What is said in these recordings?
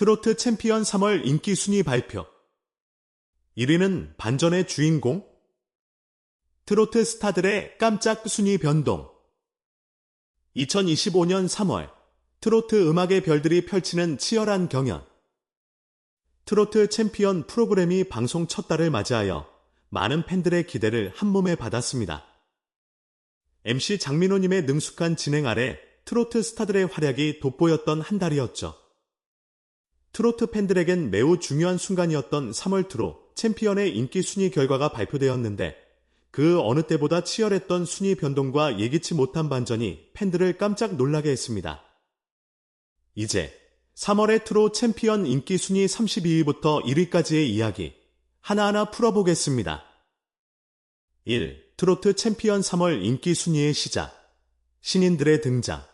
트로트 챔피언 3월 인기 순위 발표. 1위는 반전의 주인공. 트로트 스타들의 깜짝 순위 변동. 2025년 3월 트로트 음악의 별들이 펼치는 치열한 경연. 트로트 챔피언 프로그램이 방송 첫 달을 맞이하여 많은 팬들의 기대를 한몸에 받았습니다. MC 장민호님의 능숙한 진행 아래 트로트 스타들의 활약이 돋보였던 한 달이었죠. 트로트 팬들에겐 매우 중요한 순간이었던 3월 트로 챔피언의 인기 순위 결과가 발표되었는데 그 어느 때보다 치열했던 순위 변동과 예기치 못한 반전이 팬들을 깜짝 놀라게 했습니다. 이제 3월의 트로 챔피언 인기 순위 32위부터 1위까지의 이야기 하나하나 풀어보겠습니다. 1. 트로트 챔피언 3월 인기 순위의 시작 신인들의 등장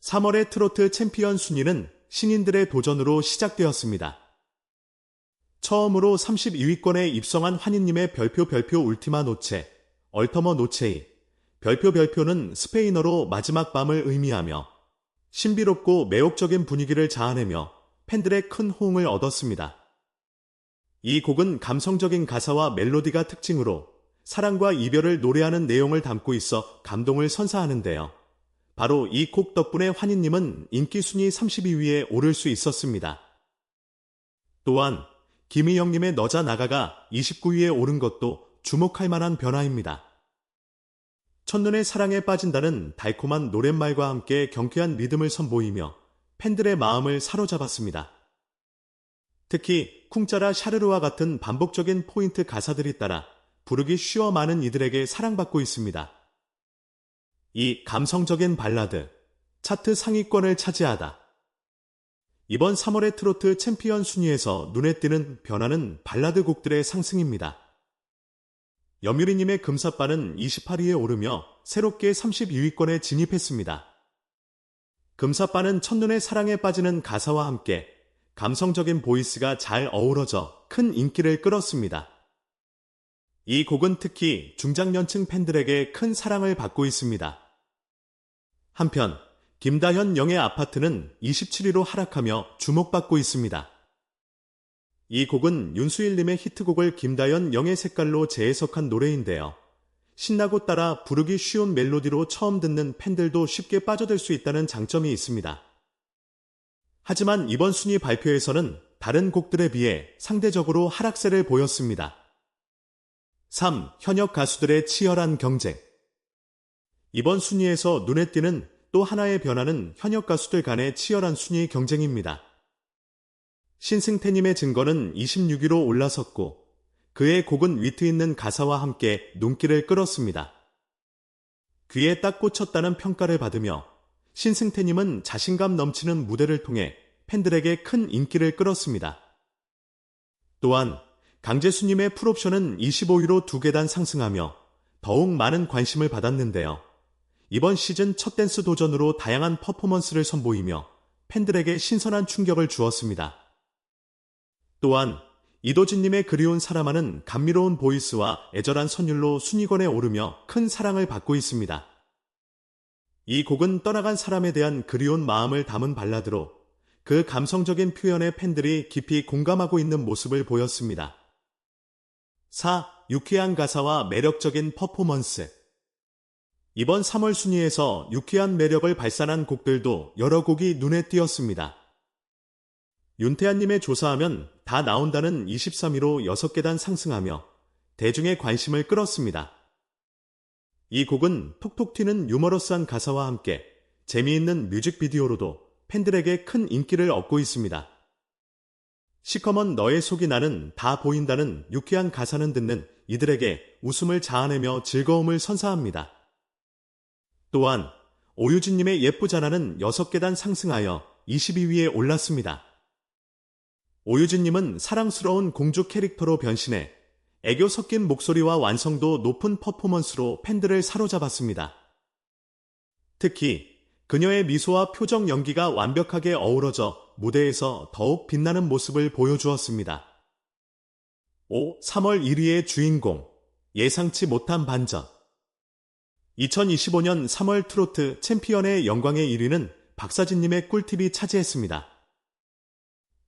3월의 트로트 챔피언 순위는 신인들의 도전으로 시작되었습니다. 처음으로 32위권에 입성한 환희님의 별표 별표 울티마 노체, 얼터머 노체이, 별표 별표는 스페인어로 마지막 밤을 의미하며 신비롭고 매혹적인 분위기를 자아내며 팬들의 큰 호응을 얻었습니다. 이 곡은 감성적인 가사와 멜로디가 특징으로 사랑과 이별을 노래하는 내용을 담고 있어 감동을 선사하는데요. 바로 이 곡 덕분에 환희님은 인기 순위 32위에 오를 수 있었습니다. 또한 김희영님의 너자 나가가 29위에 오른 것도 주목할 만한 변화입니다. 첫눈에 사랑에 빠진다는 달콤한 노랫말과 함께 경쾌한 리듬을 선보이며 팬들의 마음을 사로잡았습니다. 특히 쿵짜라 샤르르와 같은 반복적인 포인트 가사들이 따라 부르기 쉬워 많은 이들에게 사랑받고 있습니다. 이 감성적인 발라드, 차트 상위권을 차지하다. 이번 3월의 트로트 챔피언 순위에서 눈에 띄는 변화는 발라드 곡들의 상승입니다. 여뮤리님의 금사빠는 28위에 오르며 새롭게 32위권에 진입했습니다. 금사빠는 첫눈에 사랑에 빠지는 가사와 함께 감성적인 보이스가 잘 어우러져 큰 인기를 끌었습니다. 이 곡은 특히 중장년층 팬들에게 큰 사랑을 받고 있습니다. 한편 김다현 영의 아파트는 27위로 하락하며 주목받고 있습니다. 이 곡은 윤수일님의 히트곡을 김다현 영의 색깔로 재해석한 노래인데요. 신나고 따라 부르기 쉬운 멜로디로 처음 듣는 팬들도 쉽게 빠져들 수 있다는 장점이 있습니다. 하지만 이번 순위 발표에서는 다른 곡들에 비해 상대적으로 하락세를 보였습니다. 3. 현역 가수들의 치열한 경쟁 이번 순위에서 눈에 띄는 또 하나의 변화는 현역 가수들 간의 치열한 순위 경쟁입니다. 신승태님의 증거는 26위로 올라섰고 그의 곡은 위트 있는 가사와 함께 눈길을 끌었습니다. 귀에 딱 꽂혔다는 평가를 받으며 신승태님은 자신감 넘치는 무대를 통해 팬들에게 큰 인기를 끌었습니다. 또한 강재수님의 풀옵션은 25위로 두 계단 상승하며 더욱 많은 관심을 받았는데요. 이번 시즌 첫 댄스 도전으로 다양한 퍼포먼스를 선보이며 팬들에게 신선한 충격을 주었습니다. 또한 이도진님의 그리운 사람아는 감미로운 보이스와 애절한 선율로 순위권에 오르며 큰 사랑을 받고 있습니다. 이 곡은 떠나간 사람에 대한 그리운 마음을 담은 발라드로 그 감성적인 표현에 팬들이 깊이 공감하고 있는 모습을 보였습니다. 4. 유쾌한 가사와 매력적인 퍼포먼스 이번 3월 순위에서 유쾌한 매력을 발산한 곡들도 여러 곡이 눈에 띄었습니다. 윤태한님의 조사하면 다 나온다는 23위로 6계단 상승하며 대중의 관심을 끌었습니다. 이 곡은 톡톡 튀는 유머러스한 가사와 함께 재미있는 뮤직비디오로도 팬들에게 큰 인기를 얻고 있습니다. 시커먼 너의 속이 나는 다 보인다는 유쾌한 가사는 듣는 이들에게 웃음을 자아내며 즐거움을 선사합니다. 또한 오유진님의 예쁘잖아는 6계단 상승하여 22위에 올랐습니다. 오유진님은 사랑스러운 공주 캐릭터로 변신해 애교 섞인 목소리와 완성도 높은 퍼포먼스로 팬들을 사로잡았습니다. 특히 그녀의 미소와 표정 연기가 완벽하게 어우러져 무대에서 더욱 빛나는 모습을 보여주었습니다. 5. 3월 1위의 주인공 예상치 못한 반전 2025년 3월 트로트 챔피언의 영광의 1위는 박사진님의 꿀팁이 차지했습니다.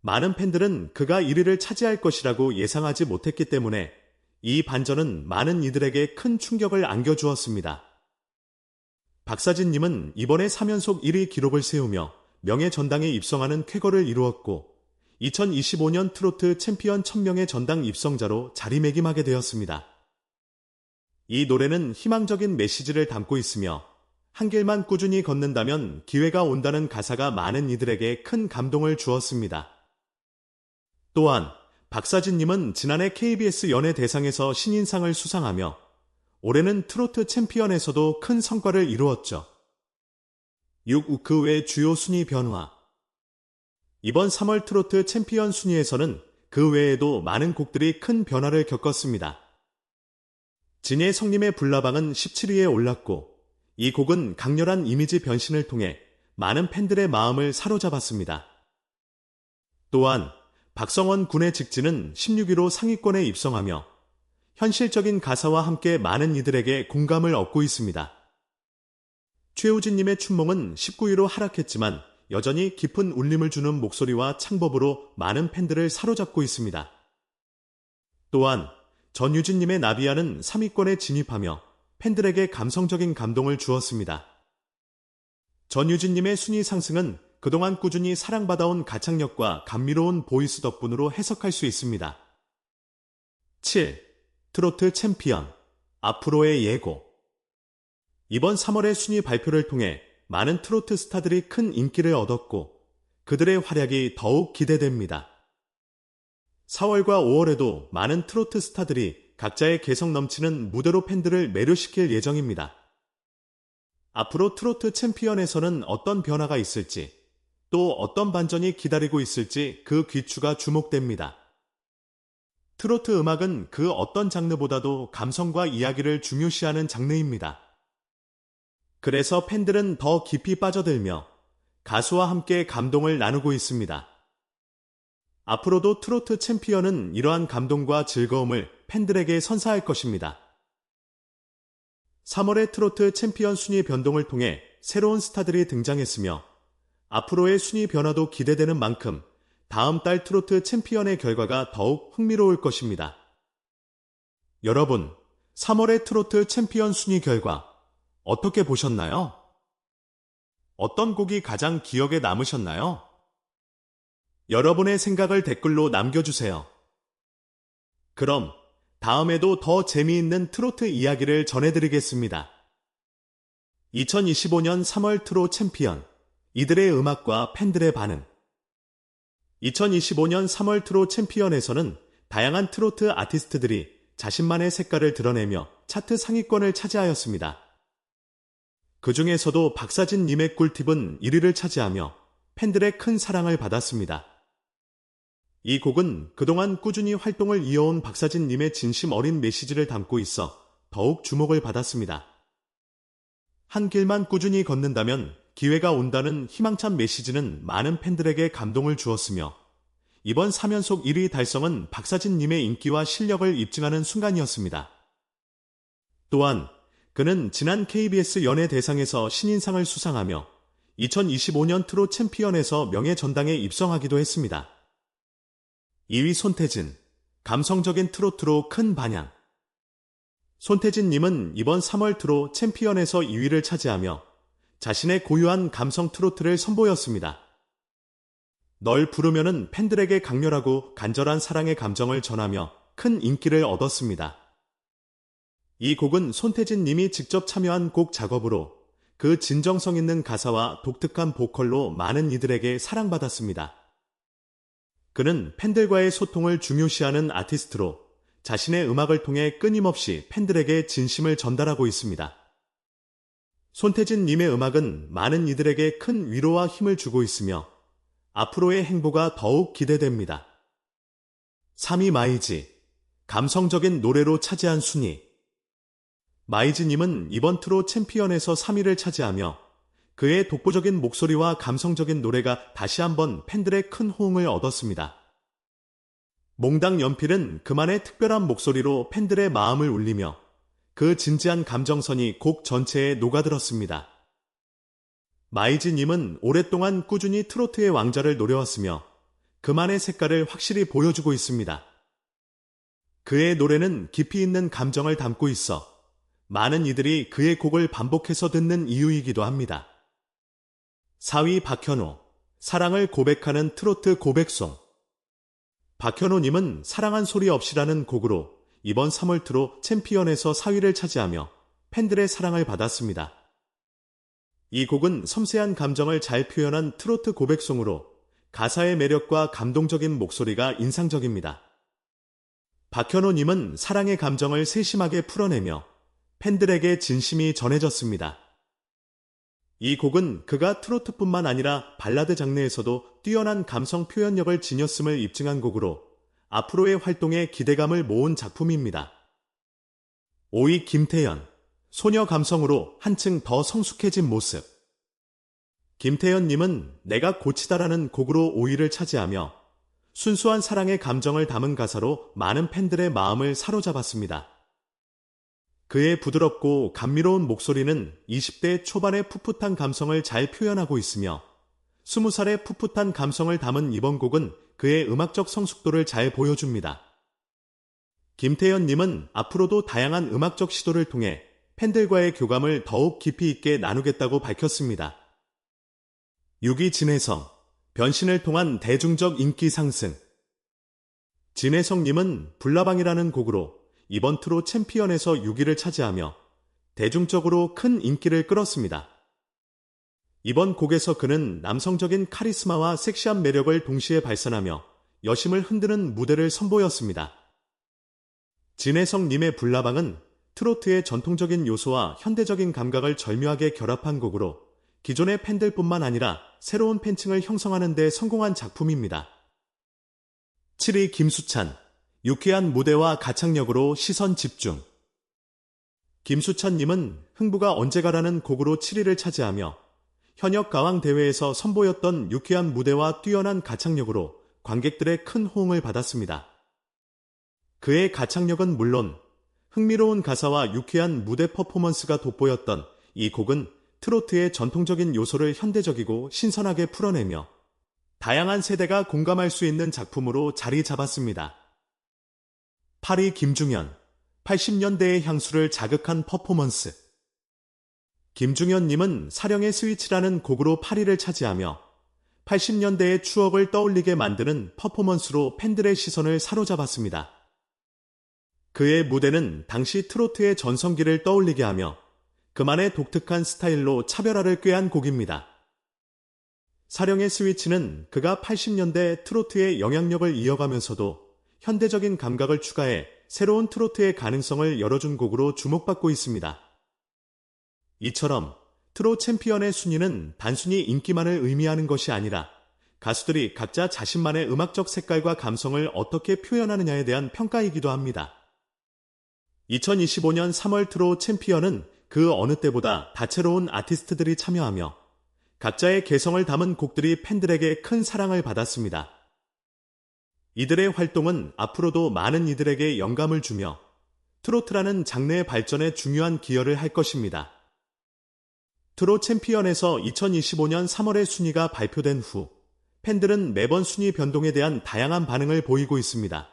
많은 팬들은 그가 1위를 차지할 것이라고 예상하지 못했기 때문에 이 반전은 많은 이들에게 큰 충격을 안겨주었습니다. 박사진님은 이번에 3연속 1위 기록을 세우며 명예 전당에 입성하는 쾌거를 이루었고 2025년 트로트 챔피언 1000명의 전당 입성자로 자리매김하게 되었습니다. 이 노래는 희망적인 메시지를 담고 있으며 한 길만 꾸준히 걷는다면 기회가 온다는 가사가 많은 이들에게 큰 감동을 주었습니다. 또한 박사진님은 지난해 KBS 연예 대상에서 신인상을 수상하며 올해는 트로트 챔피언에서도 큰 성과를 이루었죠. 6우크 외 주요 순위 변화 이번 3월 트로트 챔피언 순위에서는 그 외에도 많은 곡들이 큰 변화를 겪었습니다. 진의 성님의 불나방은 17위에 올랐고 이 곡은 강렬한 이미지 변신을 통해 많은 팬들의 마음을 사로잡았습니다. 또한 박성원 군의 직진은 16위로 상위권에 입성하며 현실적인 가사와 함께 많은 이들에게 공감을 얻고 있습니다. 최우진님의 춘몽은 19위로 하락했지만 여전히 깊은 울림을 주는 목소리와 창법으로 많은 팬들을 사로잡고 있습니다. 또한 전유진님의 나비아는 3위권에 진입하며 팬들에게 감성적인 감동을 주었습니다. 전유진님의 순위 상승은 그동안 꾸준히 사랑받아온 가창력과 감미로운 보이스 덕분으로 해석할 수 있습니다. 7. 트로트 챔피언 앞으로의 예고 이번 3월의 순위 발표를 통해 많은 트로트 스타들이 큰 인기를 얻었고 그들의 활약이 더욱 기대됩니다. 4월과 5월에도 많은 트로트 스타들이 각자의 개성 넘치는 무대로 팬들을 매료시킬 예정입니다. 앞으로 트로트 챔피언에서는 어떤 변화가 있을지 또 어떤 반전이 기다리고 있을지 그 귀추가 주목됩니다. 트로트 음악은 그 어떤 장르보다도 감성과 이야기를 중요시하는 장르입니다. 그래서 팬들은 더 깊이 빠져들며 가수와 함께 감동을 나누고 있습니다. 앞으로도 트로트 챔피언은 이러한 감동과 즐거움을 팬들에게 선사할 것입니다. 3월의 트로트 챔피언 순위 변동을 통해 새로운 스타들이 등장했으며 앞으로의 순위 변화도 기대되는 만큼 다음 달 트로트 챔피언의 결과가 더욱 흥미로울 것입니다. 여러분, 3월의 트로트 챔피언 순위 결과 어떻게 보셨나요? 어떤 곡이 가장 기억에 남으셨나요? 여러분의 생각을 댓글로 남겨주세요. 그럼 다음에도 더 재미있는 트로트 이야기를 전해드리겠습니다. 2025년 3월 트로 챔피언 이들의 음악과 팬들의 반응 2025년 3월 트로 챔피언에서는 다양한 트로트 아티스트들이 자신만의 색깔을 드러내며 차트 상위권을 차지하였습니다. 그 중에서도 박사진 님의 꿀팁은 1위를 차지하며 팬들의 큰 사랑을 받았습니다. 이 곡은 그동안 꾸준히 활동을 이어온 박사진 님의 진심 어린 메시지를 담고 있어 더욱 주목을 받았습니다. 한 길만 꾸준히 걷는다면 기회가 온다는 희망찬 메시지는 많은 팬들에게 감동을 주었으며 이번 3연속 1위 달성은 박사진님의 인기와 실력을 입증하는 순간이었습니다. 또한 그는 지난 KBS 연예대상에서 신인상을 수상하며 2025년 트로 챔피언에서 명예 전당에 입성하기도 했습니다. 2위 손태진, 감성적인 트로트로 큰 반향. 손태진님은 이번 3월 트로 챔피언에서 2위를 차지하며 자신의 고유한 감성 트로트를 선보였습니다. 널 부르면은 팬들에게 강렬하고 간절한 사랑의 감정을 전하며 큰 인기를 얻었습니다. 이 곡은 손태진 님이 직접 참여한 곡 작업으로 그 진정성 있는 가사와 독특한 보컬로 많은 이들에게 사랑받았습니다. 그는 팬들과의 소통을 중요시하는 아티스트로 자신의 음악을 통해 끊임없이 팬들에게 진심을 전달하고 있습니다. 손태진 님의 음악은 많은 이들에게 큰 위로와 힘을 주고 있으며 앞으로의 행보가 더욱 기대됩니다. 3위 마이지 감성적인 노래로 차지한 순위 마이지님은 이번 트로 챔피언에서 3위를 차지하며 그의 독보적인 목소리와 감성적인 노래가 다시 한번 팬들의 큰 호응을 얻었습니다. 몽당 연필은 그만의 특별한 목소리로 팬들의 마음을 울리며 그 진지한 감정선이 곡 전체에 녹아들었습니다. 마이지님은 오랫동안 꾸준히 트로트의 왕자를 노려왔으며 그만의 색깔을 확실히 보여주고 있습니다. 그의 노래는 깊이 있는 감정을 담고 있어 많은 이들이 그의 곡을 반복해서 듣는 이유이기도 합니다. 4위 박현호, 사랑을 고백하는 트로트 고백송. 박현호님은 사랑한 소리 없이라는 곡으로 이번 3월 트로 챔피언에서 4위를 차지하며 팬들의 사랑을 받았습니다. 이 곡은 섬세한 감정을 잘 표현한 트로트 고백송으로 가사의 매력과 감동적인 목소리가 인상적입니다. 박현호님은 사랑의 감정을 세심하게 풀어내며 팬들에게 진심이 전해졌습니다. 이 곡은 그가 트로트뿐만 아니라 발라드 장르에서도 뛰어난 감성 표현력을 지녔음을 입증한 곡으로 앞으로의 활동에 기대감을 모은 작품입니다. 5위 김태연, 소녀 감성으로 한층 더 성숙해진 모습. 김태연님은 내가 고치다라는 곡으로 5위를 차지하며 순수한 사랑의 감정을 담은 가사로 많은 팬들의 마음을 사로잡았습니다. 그의 부드럽고 감미로운 목소리는 20대 초반의 풋풋한 감성을 잘 표현하고 있으며 20살의 풋풋한 감성을 담은 이번 곡은 그의 음악적 성숙도를 잘 보여줍니다. 김태연님은 앞으로도 다양한 음악적 시도를 통해 팬들과의 교감을 더욱 깊이 있게 나누겠다고 밝혔습니다. 6위 진혜성, 변신을 통한 대중적 인기 상승. 진혜성님은 불나방이라는 곡으로 이번 트로 챔피언에서 6위를 차지하며 대중적으로 큰 인기를 끌었습니다. 이번 곡에서 그는 남성적인 카리스마와 섹시한 매력을 동시에 발산하며 여심을 흔드는 무대를 선보였습니다. 진혜성님의 불나방은 트로트의 전통적인 요소와 현대적인 감각을 절묘하게 결합한 곡으로 기존의 팬들뿐만 아니라 새로운 팬층을 형성하는 데 성공한 작품입니다. 7위 김수찬 유쾌한 무대와 가창력으로 시선 집중. 김수찬님은 흥부가 언제가라는 곡으로 7위를 차지하며 현역 가왕 대회에서 선보였던 유쾌한 무대와 뛰어난 가창력으로 관객들의 큰 호응을 받았습니다. 그의 가창력은 물론 흥미로운 가사와 유쾌한 무대 퍼포먼스가 돋보였던 이 곡은 트로트의 전통적인 요소를 현대적이고 신선하게 풀어내며 다양한 세대가 공감할 수 있는 작품으로 자리 잡았습니다. 8위 김중현, 80년대의 향수를 자극한 퍼포먼스. 김중현님은 사령의 스위치라는 곡으로 8위를 차지하며 80년대의 추억을 떠올리게 만드는 퍼포먼스로 팬들의 시선을 사로잡았습니다. 그의 무대는 당시 트로트의 전성기를 떠올리게 하며 그만의 독특한 스타일로 차별화를 꾀한 곡입니다. 사령의 스위치는 그가 80년대 트로트의 영향력을 이어가면서도 현대적인 감각을 추가해 새로운 트로트의 가능성을 열어준 곡으로 주목받고 있습니다. 이처럼 트로 챔피언의 순위는 단순히 인기만을 의미하는 것이 아니라 가수들이 각자 자신만의 음악적 색깔과 감성을 어떻게 표현하느냐에 대한 평가이기도 합니다. 2025년 3월 트로 챔피언은 그 어느 때보다 다채로운 아티스트들이 참여하며 각자의 개성을 담은 곡들이 팬들에게 큰 사랑을 받았습니다. 이들의 활동은 앞으로도 많은 이들에게 영감을 주며 트로트라는 장르의 발전에 중요한 기여를 할 것입니다. 트로 챔피언에서 2025년 3월의 순위가 발표된 후 팬들은 매번 순위 변동에 대한 다양한 반응을 보이고 있습니다.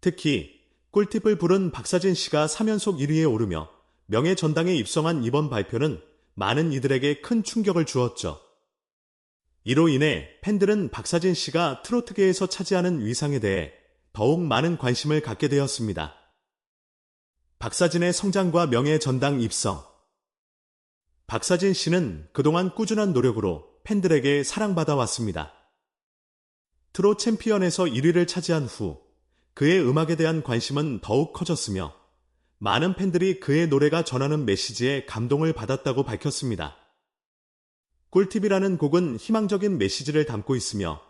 특히 꿀팁을 부른 박사진 씨가 3연속 1위에 오르며 명예 전당에 입성한 이번 발표는 많은 이들에게 큰 충격을 주었죠. 이로 인해 팬들은 박사진 씨가 트로트계에서 차지하는 위상에 대해 더욱 많은 관심을 갖게 되었습니다. 박사진의 성장과 명예 전당 입성. 박사진 씨는 그동안 꾸준한 노력으로 팬들에게 사랑받아 왔습니다. 트로 챔피언에서 1위를 차지한 후 그의 음악에 대한 관심은 더욱 커졌으며 많은 팬들이 그의 노래가 전하는 메시지에 감동을 받았다고 밝혔습니다. 꿀팁이라는 곡은 희망적인 메시지를 담고 있으며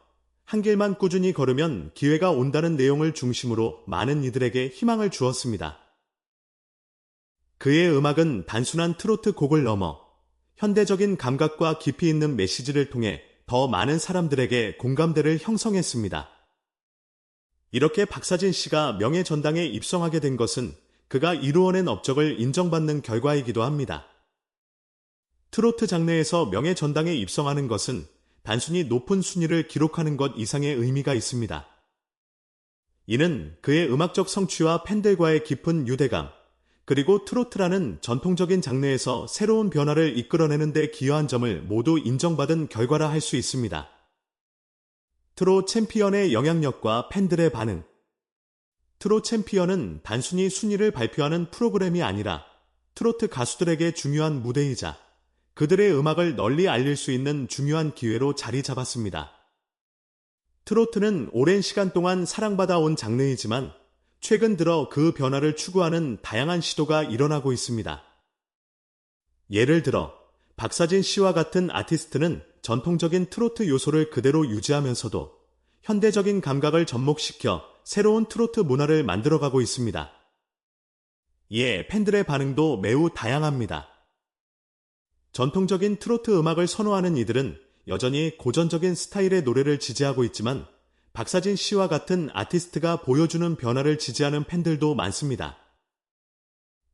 한 길만 꾸준히 걸으면 기회가 온다는 내용을 중심으로 많은 이들에게 희망을 주었습니다. 그의 음악은 단순한 트로트 곡을 넘어 현대적인 감각과 깊이 있는 메시지를 통해 더 많은 사람들에게 공감대를 형성했습니다. 이렇게 박사진 씨가 명예 전당에 입성하게 된 것은 그가 이루어낸 업적을 인정받는 결과이기도 합니다. 트로트 장르에서 명예 전당에 입성하는 것은 단순히 높은 순위를 기록하는 것 이상의 의미가 있습니다. 이는 그의 음악적 성취와 팬들과의 깊은 유대감, 그리고 트로트라는 전통적인 장르에서 새로운 변화를 이끌어내는 데 기여한 점을 모두 인정받은 결과라 할 수 있습니다. 트로 챔피언의 영향력과 팬들의 반응 트로 챔피언은 단순히 순위를 발표하는 프로그램이 아니라 트로트 가수들에게 중요한 무대이자 그들의 음악을 널리 알릴 수 있는 중요한 기회로 자리 잡았습니다. 트로트는 오랜 시간 동안 사랑받아 온 장르이지만 최근 들어 그 변화를 추구하는 다양한 시도가 일어나고 있습니다. 예를 들어 박사진 씨와 같은 아티스트는 전통적인 트로트 요소를 그대로 유지하면서도 현대적인 감각을 접목시켜 새로운 트로트 문화를 만들어가고 있습니다. 이에 팬들의 반응도 매우 다양합니다. 전통적인 트로트 음악을 선호하는 이들은 여전히 고전적인 스타일의 노래를 지지하고 있지만 박사진 씨와 같은 아티스트가 보여주는 변화를 지지하는 팬들도 많습니다.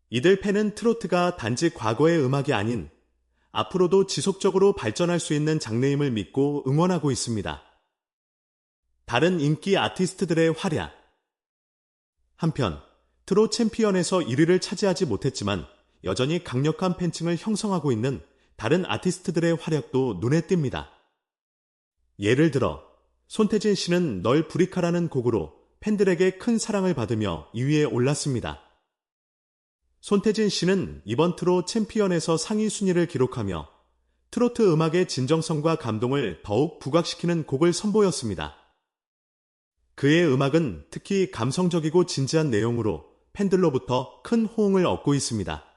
이들 팬은 트로트가 단지 과거의 음악이 아닌 앞으로도 지속적으로 발전할 수 있는 장르임을 믿고 응원하고 있습니다. 다른 인기 아티스트들의 활약 한편 트로 챔피언에서 1위를 차지하지 못했지만 여전히 강력한 팬층을 형성하고 있는 다른 아티스트들의 활약도 눈에 띕니다. 예를 들어 손태진 씨는 널 브리카라는 곡으로 팬들에게 큰 사랑을 받으며 2위에 올랐습니다. 손태진 씨는 이번 트로 챔피언에서 상위 순위를 기록하며 트로트 음악의 진정성과 감동을 더욱 부각시키는 곡을 선보였습니다. 그의 음악은 특히 감성적이고 진지한 내용으로 팬들로부터 큰 호응을 얻고 있습니다.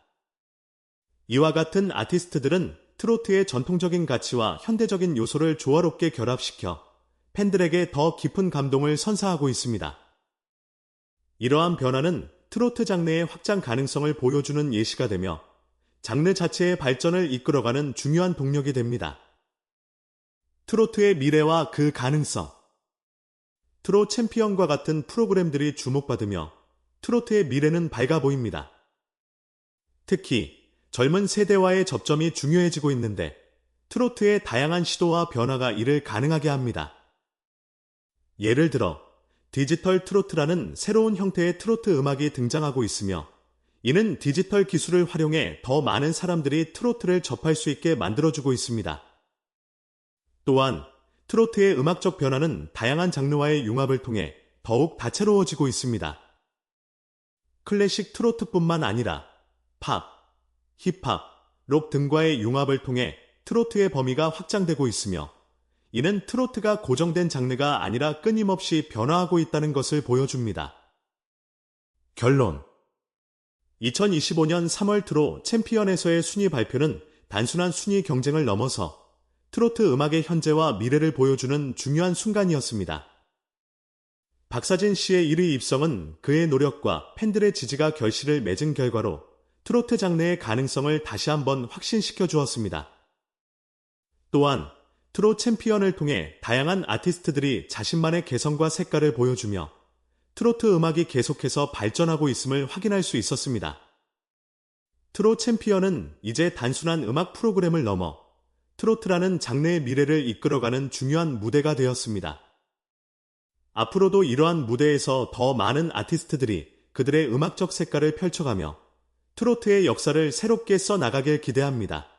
이와 같은 아티스트들은 트로트의 전통적인 가치와 현대적인 요소를 조화롭게 결합시켜 팬들에게 더 깊은 감동을 선사하고 있습니다. 이러한 변화는 트로트 장르의 확장 가능성을 보여주는 예시가 되며 장르 자체의 발전을 이끌어가는 중요한 동력이 됩니다. 트로트의 미래와 그 가능성 트로 챔피언과 같은 프로그램들이 주목받으며 트로트의 미래는 밝아 보입니다. 특히 젊은 세대와의 접점이 중요해지고 있는데 트로트의 다양한 시도와 변화가 이를 가능하게 합니다. 예를 들어 디지털 트로트라는 새로운 형태의 트로트 음악이 등장하고 있으며 이는 디지털 기술을 활용해 더 많은 사람들이 트로트를 접할 수 있게 만들어주고 있습니다. 또한 트로트의 음악적 변화는 다양한 장르와의 융합을 통해 더욱 다채로워지고 있습니다. 클래식 트로트뿐만 아니라 팝, 힙합, 록 등과의 융합을 통해 트로트의 범위가 확장되고 있으며 이는 트로트가 고정된 장르가 아니라 끊임없이 변화하고 있다는 것을 보여줍니다. 결론 2025년 3월 트로 챔피언에서의 순위 발표는 단순한 순위 경쟁을 넘어서 트로트 음악의 현재와 미래를 보여주는 중요한 순간이었습니다. 박사진 씨의 1위 입성은 그의 노력과 팬들의 지지가 결실을 맺은 결과로 트로트 장르의 가능성을 다시 한번 확신시켜 주었습니다. 또한 트로 챔피언을 통해 다양한 아티스트들이 자신만의 개성과 색깔을 보여주며 트로트 음악이 계속해서 발전하고 있음을 확인할 수 있었습니다. 트로 챔피언은 이제 단순한 음악 프로그램을 넘어 트로트라는 장르의 미래를 이끌어가는 중요한 무대가 되었습니다. 앞으로도 이러한 무대에서 더 많은 아티스트들이 그들의 음악적 색깔을 펼쳐가며 트로트의 역사를 새롭게 써나가길 기대합니다.